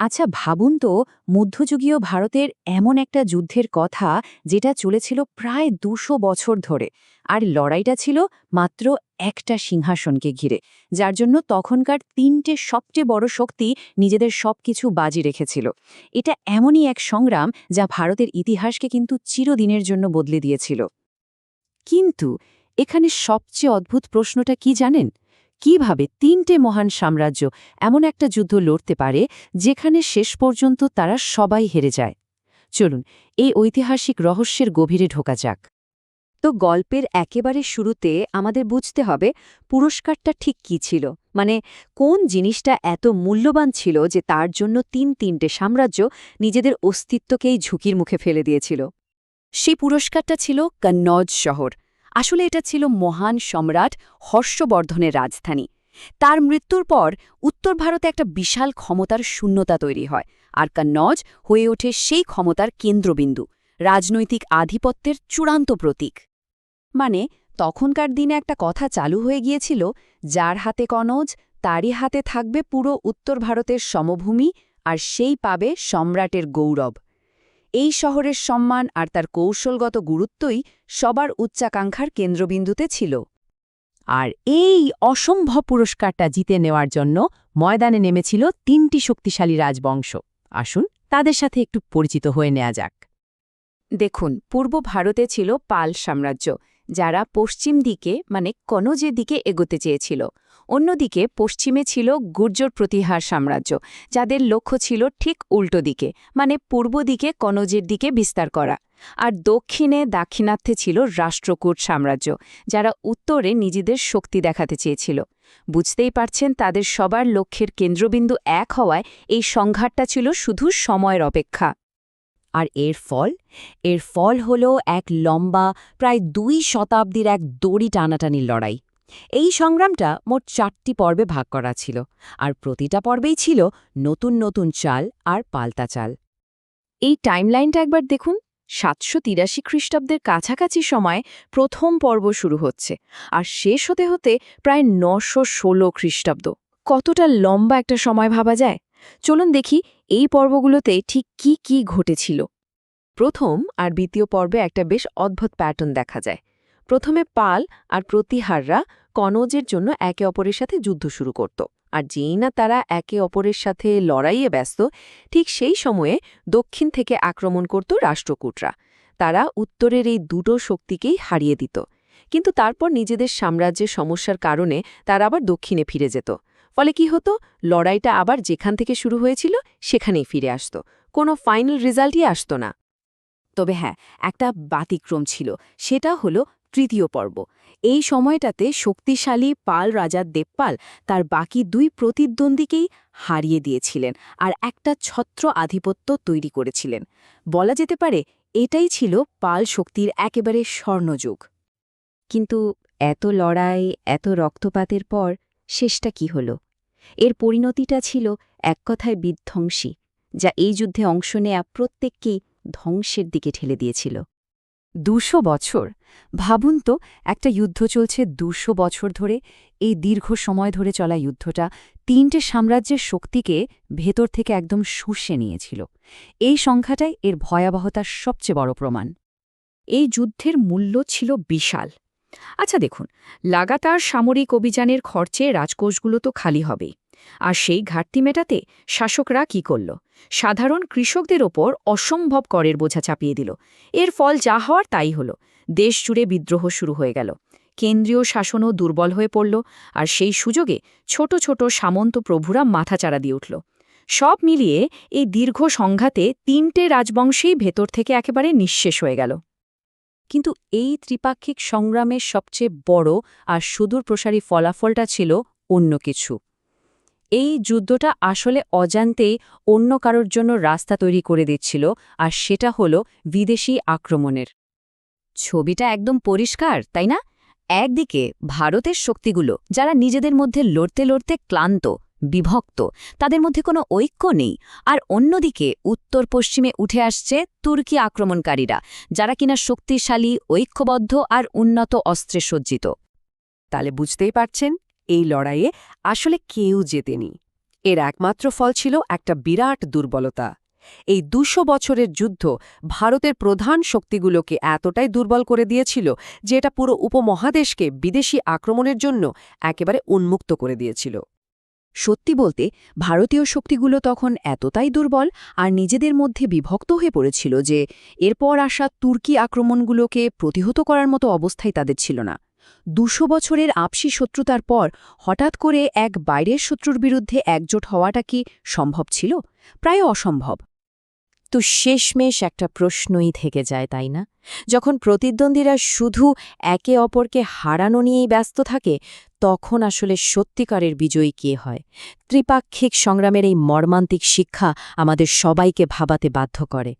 আচ্ছা ভাবুন তো, মধ্যযুগীয় ভারতের এমন একটা যুদ্ধের কথা যেটা চলেছিল প্রায় দুশো বছর ধরে। আর লড়াইটা ছিল মাত্র একটা সিংহাসনকে ঘিরে, যার জন্য তখনকার তিনটে সবচেয়ে বড় শক্তি নিজেদের সবকিছু বাজি রেখেছিল। এটা এমনই এক সংগ্রাম যা ভারতের ইতিহাসকে কিন্তু চিরদিনের জন্য বদলে দিয়েছিল। কিন্তু এখানে সবচেয়ে অদ্ভুত প্রশ্নটা কি জানেন? কীভাবে তিনটে মহান সাম্রাজ্য এমন একটা যুদ্ধ লড়তে পারে যেখানে শেষ পর্যন্ত তারা সবাই হেরে যায়? চলুন, এই ঐতিহাসিক রহস্যের গভীরে ঢোকা যাক। তো গল্পের একেবারে শুরুতে আমাদের বুঝতে হবে পুরস্কারটা ঠিক কি ছিল। মানে কোন জিনিসটা এত মূল্যবান ছিল যে তার জন্য তিন তিনটে সাম্রাজ্য নিজেদের অস্তিত্বকেই ঝুঁকির মুখে ফেলে দিয়েছিল? সেই পুরস্কারটা ছিল কন্নজ শহর। আসলে এটা ছিল মহান সম্রাট হর্ষবর্ধনের রাজধানী। তার মৃত্যুর পর উত্তর ভারতে একটা বিশাল ক্ষমতার শূন্যতা তৈরি হয়। আর কন্নজ হয়ে ওঠে সেই ক্ষমতার কেন্দ্রবিন্দু, রাজনৈতিক আধিপত্যের চূড়ান্ত প্রতীক। মানে তখনকার দিনে একটা কথা চালু হয়ে গিয়েছিল, যার হাতে কনজ তারই হাতে থাকবে পুরো উত্তর ভারতের সমভূমি, আর সেই পাবে সম্রাটের গৌরব। এই শহরের সম্মান আর তার কৌশলগত গুরুত্বই সবার উচ্চাকাঙ্ক্ষার কেন্দ্রবিন্দুতে ছিল। আর এই অসম্ভব পুরস্কারটা জিতে নেওয়ার জন্য ময়দানে নেমেছিল তিনটি শক্তিশালী রাজবংশ। আসুন তাদের সাথে একটু পরিচিত হয়ে নেওয়া যাক। দেখুন, পূর্ব ভারতে ছিল পাল সাম্রাজ্য। যারা পশ্চিম দিকে মানে কনজের দিকে এগোতে চেয়েছিল। অন্যদিকে পশ্চিমে ছিল গুর্জর প্রতিহার সাম্রাজ্য, যাদের লক্ষ্য ছিল ঠিক উল্টো দিকে মানে পূর্ব দিকে কনজের দিকে বিস্তার করা। আর দক্ষিণে দাক্ষিণাত্যে ছিল রাষ্ট্রকূট সাম্রাজ্য, যারা উত্তরে নিজেদের শক্তি দেখাতে চেয়েছিল। বুঝতেই পারছেন, তাদের সবার লক্ষ্যের কেন্দ্রবিন্দু এক হওয়ায় এই সংঘাতটা ছিল শুধু সময়ের অপেক্ষা। আর এর ফল? এর ফল হল এক লম্বা, প্রায় দুই শতাব্দীর এক দড়ি টানাটানির লড়াই। এই সংগ্রামটা মোট চারটি পর্বে ভাগ করা ছিল আর প্রতিটা পর্বেই ছিল নতুন নতুন চাল আর পাল্টা চাল। এই টাইমলাইনটা একবার দেখুন। সাতশো তিরাশি খ্রিস্টাব্দের কাছাকাছি সময় প্রথম পর্ব শুরু হচ্ছে আর শেষ হতে হতে প্রায় নশো ষোলো খ্রিস্টাব্দ। কতটা লম্বা একটা সময় ভাবা যায়? চলুন দেখি এই পর্বগুলোতে ঠিক কি কি ঘটেছিল? প্রথম আর দ্বিতীয় পর্বে একটা বেশ অদ্ভুত প্যাটার্ন দেখা যায়। প্রথমে পাল আর প্রতিহাররা কনজের জন্য একে অপরের সাথে যুদ্ধ শুরু করত আর যেই না তারা একে অপরের সাথে লড়াইয়ে ব্যস্ত, ঠিক সেই সময়ে দক্ষিণ থেকে আক্রমণ করত রাষ্ট্রকূটরা। তারা উত্তরের এই দুটো শক্তিকেই হারিয়ে দিত। কিন্তু তারপর নিজেদের সাম্রাজ্যের সমস্যার কারণে তারা আবার দক্ষিণে ফিরে যেত। ফলে কি হতো? লড়াইটা আবার যেখান থেকে শুরু হয়েছিল, সেখানেই ফিরে আসত। কোনো ফাইনাল রেজাল্টই আসত না। তবে হ্যাঁ একটা বাতিক্রম ছিল। সেটা হলো তৃতীয় পর্ব। এই সময়টাতে শক্তিশালী পাল রাজা দেবপাল তার বাকি দুই প্রতিদ্বন্দ্বীকেই হারিয়ে দিয়েছিলেন আর একটা ছত্র আধিপত্য তৈরি করেছিলেন। বলা যেতে পারে, এটাই ছিল পাল শক্তির একেবারে স্বর্ণযুগ। কিন্তু এত লড়াই, এত রক্তপাতের পর শেষটা কি হল? এর পরিণতিটা ছিল এক কথায় বিধ্বংসী, যা এই যুদ্ধে অংশ নেয়া প্রত্যেককেই ধ্বংসের দিকে ঠেলে দিয়েছিল। দুশো বছর? ভাবুন তো, একটা যুদ্ধ চলছে দুশো বছর ধরে, এই দীর্ঘ সময় ধরে চলা যুদ্ধটা তিনটে সাম্রাজ্যের শক্তিকে ভেতর থেকে একদম শুষে নিয়েছিল। এই সংখ্যাটাই এর ভয়াবহতার সবচেয়ে বড় প্রমাণ। এই যুদ্ধের মূল্য ছিল বিশাল। আচ্ছা দেখুন, লাগাতার সামরিক অভিযানের খরচে রাজকোষগুলো তো খালি হবেই আর সেই ঘাটতি মেটাতে শাসকরা কি করল? সাধারণ কৃষকদের ওপর অসম্ভব করের বোঝা চাপিয়ে দিল। এর ফল যা হওয়ার তাই হল। দেশ জুড়ে বিদ্রোহ শুরু হয়ে গেল। কেন্দ্রীয় শাসনও দুর্বল হয়ে পড়ল আর সেই সুযোগে ছোট ছোট সামন্ত প্রভুরা মাথাচাড়া দিয়ে উঠল। সব মিলিয়ে এই দীর্ঘ সংঘাতে তিনটে রাজবংশেই ভেতর থেকে একেবারে নিঃশেষ হয়ে গেল। কিন্তু এই ত্রিপাক্ষিক সংগ্রামের সবচেয়ে বড় আর সুদূর প্রসারী ফলাফলটা ছিল অন্য কিছু। এই যুদ্ধটা আসলে অজান্তেই অন্য কারোর জন্য রাস্তা তৈরি করে দিচ্ছিল আর সেটা হল বিদেশি আক্রমণের। ছবিটা একদম পরিষ্কার, তাই না? একদিকে ভারতের শক্তিগুলো, যারা নিজেদের মধ্যে লড়তে লড়তে ক্লান্ত বিভক্ত। তাদের মধ্যে কোনো ঐক্য নেই। আর অন্যদিকে উত্তর পশ্চিমে উঠে আসছে তুর্কি আক্রমণকারীরা, যারা কিনা শক্তিশালী, ঐক্যবদ্ধ আর উন্নত অস্ত্রে সজ্জিত। তাহলে বুঝতেই পারছেন, এই লড়াইয়ে আসলে কেউ জেতেনি। এর একমাত্র ফল ছিল একটা বিরাট দুর্বলতা। এই দুশো বছরের যুদ্ধ ভারতের প্রধান শক্তিগুলোকে এতটাই দুর্বল করে দিয়েছিল যে এটা পুরো উপমহাদেশকে বিদেশি আক্রমণের জন্য একেবারে উন্মুক্ত করে দিয়েছিল। সত্যি বলতে, ভারতীয় শক্তিগুলো তখন এতটাই দুর্বল আর নিজেদের মধ্যে বিভক্ত হয়ে পড়েছিল যে, এরপর আসা তুর্কি আক্রমণগুলোকে প্রতিহত করার মতো অবস্থাই তাদের ছিল না। দুশো বছরের আপসি শত্রুতার পর হঠাৎ করে এক বাইরের শত্রুর বিরুদ্ধে একজোট হওয়াটা কি সম্ভব ছিল? প্রায় অসম্ভব। তো শেষমেশ একটা প্রশ্নই থেকে যায়, তাই না? যখন প্রতিদ্বন্দ্বীরা শুধু একে অপরকে হারানো নিয়েই ব্যস্ত থাকে, তখন আসলে সত্যিকারের বিজয়ী কে হয়? ত্রিপাক্ষিক সংগ্রামের এই মর্মান্তিক শিক্ষা আমাদের সবাইকে ভাবাতে বাধ্য করে।